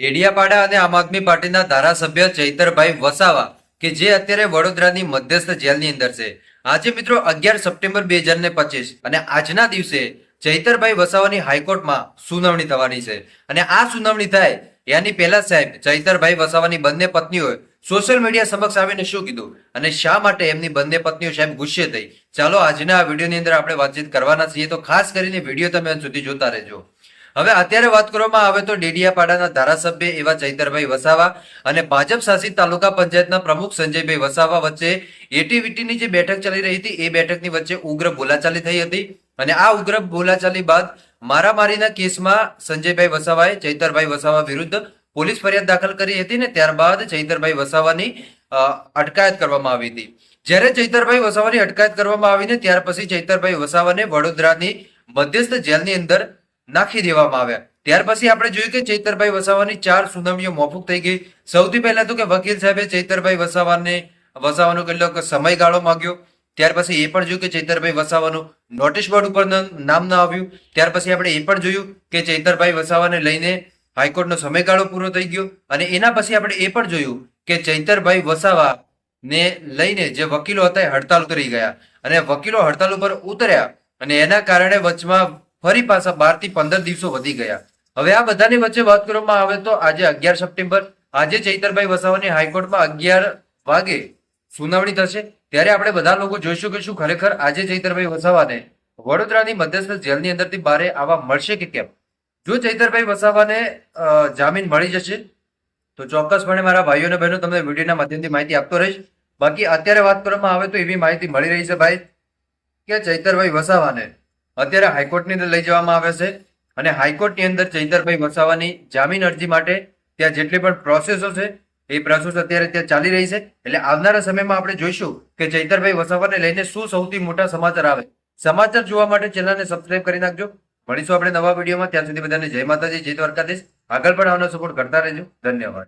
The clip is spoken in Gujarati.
ડેડિયાપાડા અને આમ આદમી પાર્ટીના ધારાસભ્ય ચૈતરભાઈ વસાવા, કે જે અત્યારે વડોદરાની મધ્યસ્થ જેલની અંદર છે. આજે મિત્રો અગિયાર સપ્ટેમ્બર બે હજાર ને પચીસ, અને આજના દિવસે ચૈતરભાઈ વસાવાની હાઈકોર્ટમાં સુનાવણી થવાની છે. અને આ સુનાવણી થાય, એની પહેલા સાહેબ ચૈતરભાઈ વસાવાની બંને પત્નીઓએ સોશિયલ મીડિયા સમક્ષ આવીને શું કીધું? અને શા માટે એમની બંને પત્નીઓ સાહેબ ગુસ્સે થઈ? ચાલો, આજના આ વિડીયોની અંદર આપણે વાતચીત કરવાના છીએ. તો ખાસ કરીને વીડિયો તમે સુધી જોતા રહેજો. હવે અત્યારે વાત કરવામાં આવે તો ડેડિયાપાડાના ધારાસભ્ય એવા ચૈતરભાઈ વસાવા અને ભાજપ શાસિત તાલુકા પંચાયતના પ્રમુખ સંજયભાઈ વસાવા વચ્ચે એટીવીટીની જે બેઠક ચાલી રહી હતી, એ બેઠકની વચ્ચે ઉગ્ર બોલાચાલી થઈ હતી. અને આ ઉગ્ર બોલાચાલી બાદ મારામારીના કેસમાં સંજયભાઈ વસાવાએ ચૈતરભાઈ વસાવા વિરુદ્ધ પોલીસ ફરિયાદ દાખલ કરી હતી ને ત્યારબાદ ચૈતરભાઈ વસાવાની અટકાયત કરવામાં આવી હતી. જ્યારે ચૈતરભાઈ વસાવાની અટકાયત કરવામાં આવીને ત્યાર પછી ચૈતરભાઈ વસાવાને વડોદરાની મધ્યસ્થ જેલની અંદર નાખી દેવામાં આવ્યા. ત્યાર પછી આપણે જોયું કે ચૈતરભાઈ વસાવાની ચાર સુનાવણીઓ મોફુક થઈ ગઈ. સૌથી પહેલા તો કે વકીલ સાહેબે ચૈતરભાઈ વસાવાને, વસાવાનો કેટલોક સમયગાળો માંગ્યો. ત્યાર પછી એ પણ જોયું કે ચૈતરભાઈ વસાવાનું નોટિસ બોર્ડ ઉપર નામ ન આવ્યું. ત્યાર પછી આપણે એ પણ જોયું કે ચૈતરભાઈ વસાવાને લઈને હાઈકોર્ટનો સમયગાળો પૂરો થઈ ગયો. અને એના પછી આપણે એ પણ જોયું કે ચૈતરભાઈ વસાવા ને લઈને જે વકીલો હતા એ હડતાલ ઉતરી ગયા. અને વકીલો હડતાલ ઉપર ઉતર્યા. અને એના કારણે વચમાં ફરી પાછા બારથી પંદર દિવસો વધી ગયા. હવે આ બધાની વચ્ચે વાત કરવામાં આવે તો આજે અગિયાર સપ્ટેમ્બર, આજે ચૈતરભાઈ વસાવાની હાઈકોર્ટમાં અગિયાર વાગે સુનાવણી થશે. ત્યારે આપણે બધા લોકો જોઈશું કે શું ખરેખર આજે ચૈતરભાઈ વસાવાને વડોદરાની મધ્યસ્થ જેલની અંદરથી બારે આવવા મળશે કે કેમ? જો ચૈતરભાઈ વસાવાને જામીન મળી જશે, તો ચોક્કસપણે મારા ભાઈઓ અને બહેનો તમને વિડીયોના માધ્યમથી માહિતી આપતો રહીશ. બાકી અત્યારે વાત કરવામાં આવે તો એવી માહિતી મળી રહી છે ભાઈ, કે ચૈતરભાઈ વસાવાને અત્યારે હાઈકોર્ટની અંદર લઈ જવામાં આવે છે અને હાઈકોર્ટની અંદર ચૈતરભાઈ વસાવાની જામીન અરજી માટે ત્યાં જેટલી પણ પ્રોસેસો છે, એ પ્રોસેસ અત્યારે ત્યાં ચાલી રહી છે. એટલે આવનારા સમયમાં આપણે જોઈશું કે ચૈતરભાઈ વસાવાને લઈને શું સૌથી મોટા સમાચાર આવે. સમાચાર જોવા માટે ચેનલને સબસ્ક્રાઇબ કરી નાખજો. મળીશું આપણે નવા વિડીયોમાં. ત્યાં સુધી બધાને જય માતાજી, જય દ્વારકાધીશ. આગળ પણ આવનો સપોર્ટ કરતા રહેજો. ધન્યવાદ.